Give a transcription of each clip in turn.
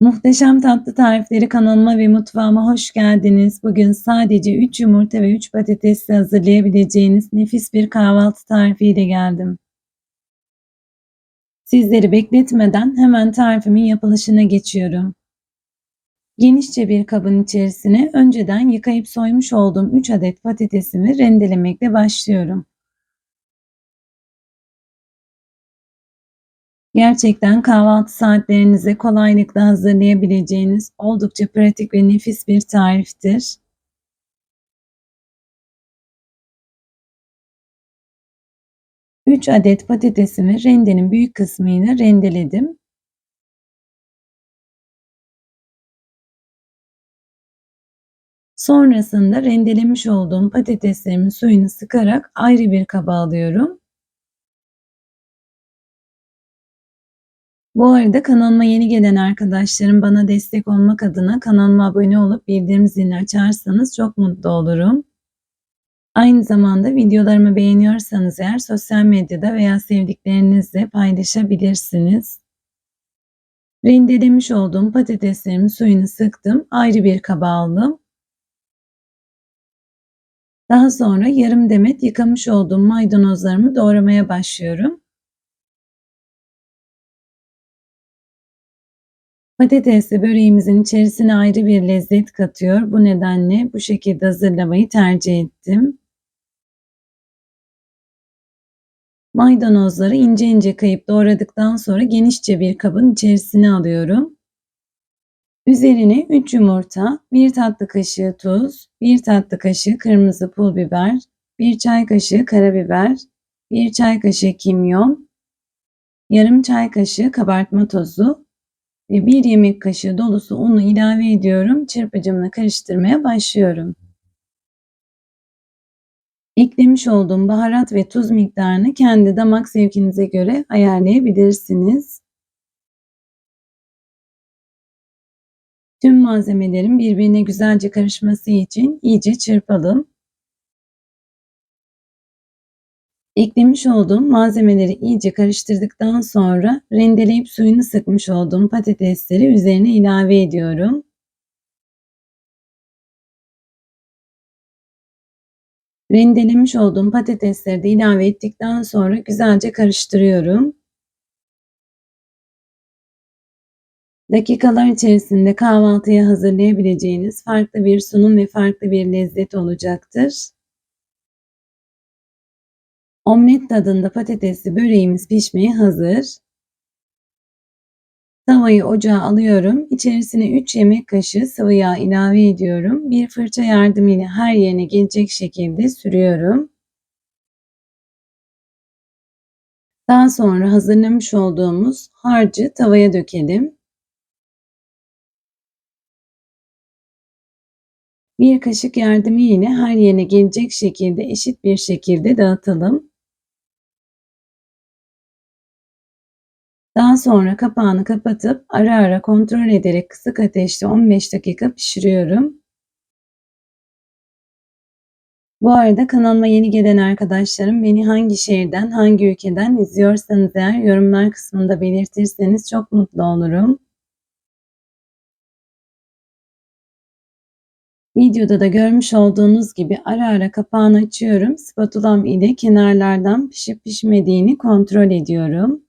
Muhteşem Tatlı Tarifleri kanalıma ve mutfağıma hoş geldiniz. Bugün sadece 3 yumurta ve 3 patatesle hazırlayabileceğiniz nefis bir kahvaltı tarifiyle geldim. Sizleri bekletmeden hemen tarifimin yapılışına geçiyorum. Genişçe bir kabın içerisine önceden yıkayıp soymuş olduğum 3 adet patatesimi rendelemekle başlıyorum. Gerçekten kahvaltı saatlerinize kolaylıkla hazırlayabileceğiniz oldukça pratik ve nefis bir tariftir. Üç adet patatesimi rendenin büyük kısmıyla rendeledim. Sonrasında rendelemiş olduğum patateslerimin suyunu sıkarak ayrı bir kaba alıyorum. Bu arada kanalıma yeni gelen arkadaşlarım bana destek olmak adına kanalıma abone olup bildirim zilini açarsanız çok mutlu olurum. Aynı zamanda videolarımı beğeniyorsanız eğer sosyal medyada veya sevdiklerinizle paylaşabilirsiniz. Rendelemiş olduğum patateslerimin suyunu sıktım. Ayrı bir kaba aldım. Daha sonra yarım demet yıkamış olduğum maydanozlarımı doğramaya başlıyorum. Patatesli böreğimizin içerisine ayrı bir lezzet katıyor. Bu nedenle bu şekilde hazırlamayı tercih ettim. Maydanozları ince ince kayıp doğradıktan sonra genişçe bir kabın içerisine alıyorum. Üzerine 3 yumurta, 1 tatlı kaşığı tuz, 1 tatlı kaşığı kırmızı pul biber, 1 çay kaşığı karabiber, 1 çay kaşığı kimyon, yarım çay kaşığı kabartma tozu 1 yemek kaşığı dolusu unu ilave ediyorum. Çırpıcımla karıştırmaya başlıyorum. Eklemiş olduğum baharat ve tuz miktarını kendi damak zevkinize göre ayarlayabilirsiniz. Tüm malzemelerin birbirine güzelce karışması için iyice çırpalım. Eklemiş olduğum malzemeleri iyice karıştırdıktan sonra rendeleyip suyunu sıkmış olduğum patatesleri üzerine ilave ediyorum. Rendelemiş olduğum patatesleri de ilave ettikten sonra güzelce karıştırıyorum. Dakikalar içerisinde kahvaltıya hazırlayabileceğiniz farklı bir sunum ve farklı bir lezzet olacaktır. Omlet tadında patatesli böreğimiz pişmeye hazır. Tavayı ocağa alıyorum. İçerisine 3 yemek kaşığı sıvı yağ ilave ediyorum. Bir fırça yardımıyla her yerine gelecek şekilde sürüyorum. Daha sonra hazırlamış olduğumuz harcı tavaya dökelim. Bir kaşık yardımı yine her yerine gelecek şekilde eşit bir şekilde dağıtalım. Daha sonra kapağını kapatıp ara ara kontrol ederek kısık ateşte 15 dakika pişiriyorum. Bu arada kanalıma yeni gelen arkadaşlarım beni hangi şehirden, hangi ülkeden izliyorsanız eğer yorumlar kısmında belirtirseniz çok mutlu olurum. Videoda da görmüş olduğunuz gibi ara ara kapağını açıyorum. Spatulam ile kenarlardan pişip pişmediğini kontrol ediyorum.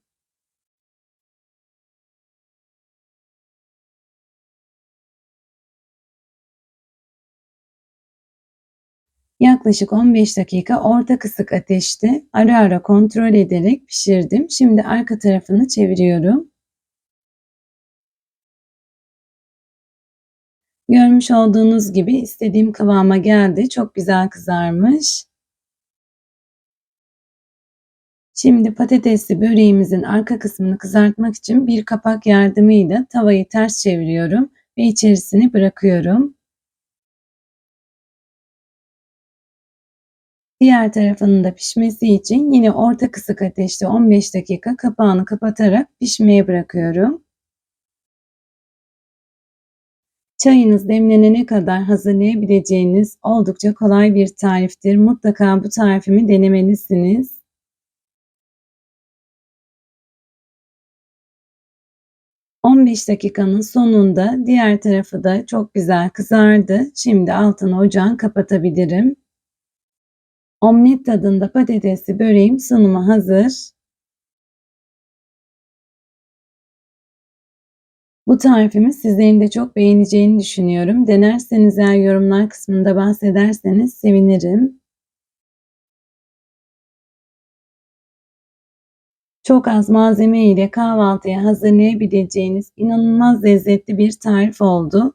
Yaklaşık 15 dakika orta kısık ateşte ara ara kontrol ederek pişirdim. Şimdi arka tarafını çeviriyorum. Görmüş olduğunuz gibi istediğim kıvama geldi. Çok güzel kızarmış. Şimdi patatesli böreğimizin arka kısmını kızartmak için bir kapak yardımıyla tavayı ters çeviriyorum ve içerisine bırakıyorum. Diğer tarafının da pişmesi için yine orta kısık ateşte 15 dakika kapağını kapatarak pişmeye bırakıyorum. Çayınız demlenene kadar hazırlayabileceğiniz oldukça kolay bir tariftir. Mutlaka bu tarifimi denemelisiniz. 15 dakikanın sonunda diğer tarafı da çok güzel kızardı. Şimdi altını ocağın kapatabilirim. Omlet tadında patatesli böreğim sunuma hazır. Bu tarifimi sizlerin de çok beğeneceğini düşünüyorum. Denerseniz eğer yorumlar kısmında bahsederseniz sevinirim. Çok az malzeme ile kahvaltıya hazırlayabileceğiniz inanılmaz lezzetli bir tarif oldu.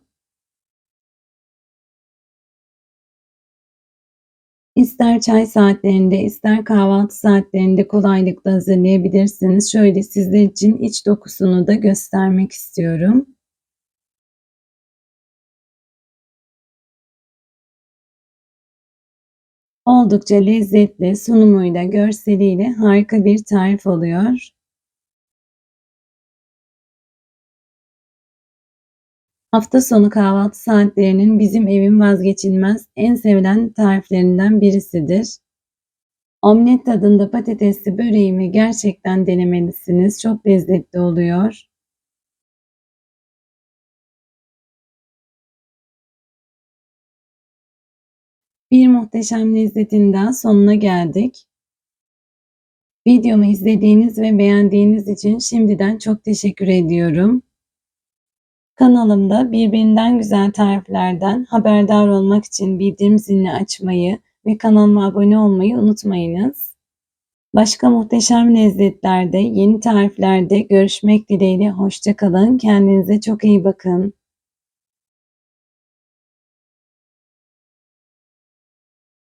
İster çay saatlerinde, ister kahvaltı saatlerinde kolaylıkla hazırlayabilirsiniz. Şöyle sizler için iç dokusunu da göstermek istiyorum. Oldukça lezzetli, sunumuyla, görseliyle harika bir tarif oluyor. Hafta sonu kahvaltı saatlerinin bizim evin vazgeçilmez en sevilen tariflerinden birisidir. Omlet tadında patatesli böreğimi gerçekten denemelisiniz. Çok lezzetli oluyor. Bir muhteşem lezzetin daha sonuna geldik. Videomu izlediğiniz ve beğendiğiniz için şimdiden çok teşekkür ediyorum. Kanalımda birbirinden güzel tariflerden haberdar olmak için bildirim zilini açmayı ve kanalıma abone olmayı unutmayınız. Başka muhteşem lezzetlerde, yeni tariflerde görüşmek dileğiyle hoşçakalın. Kendinize çok iyi bakın.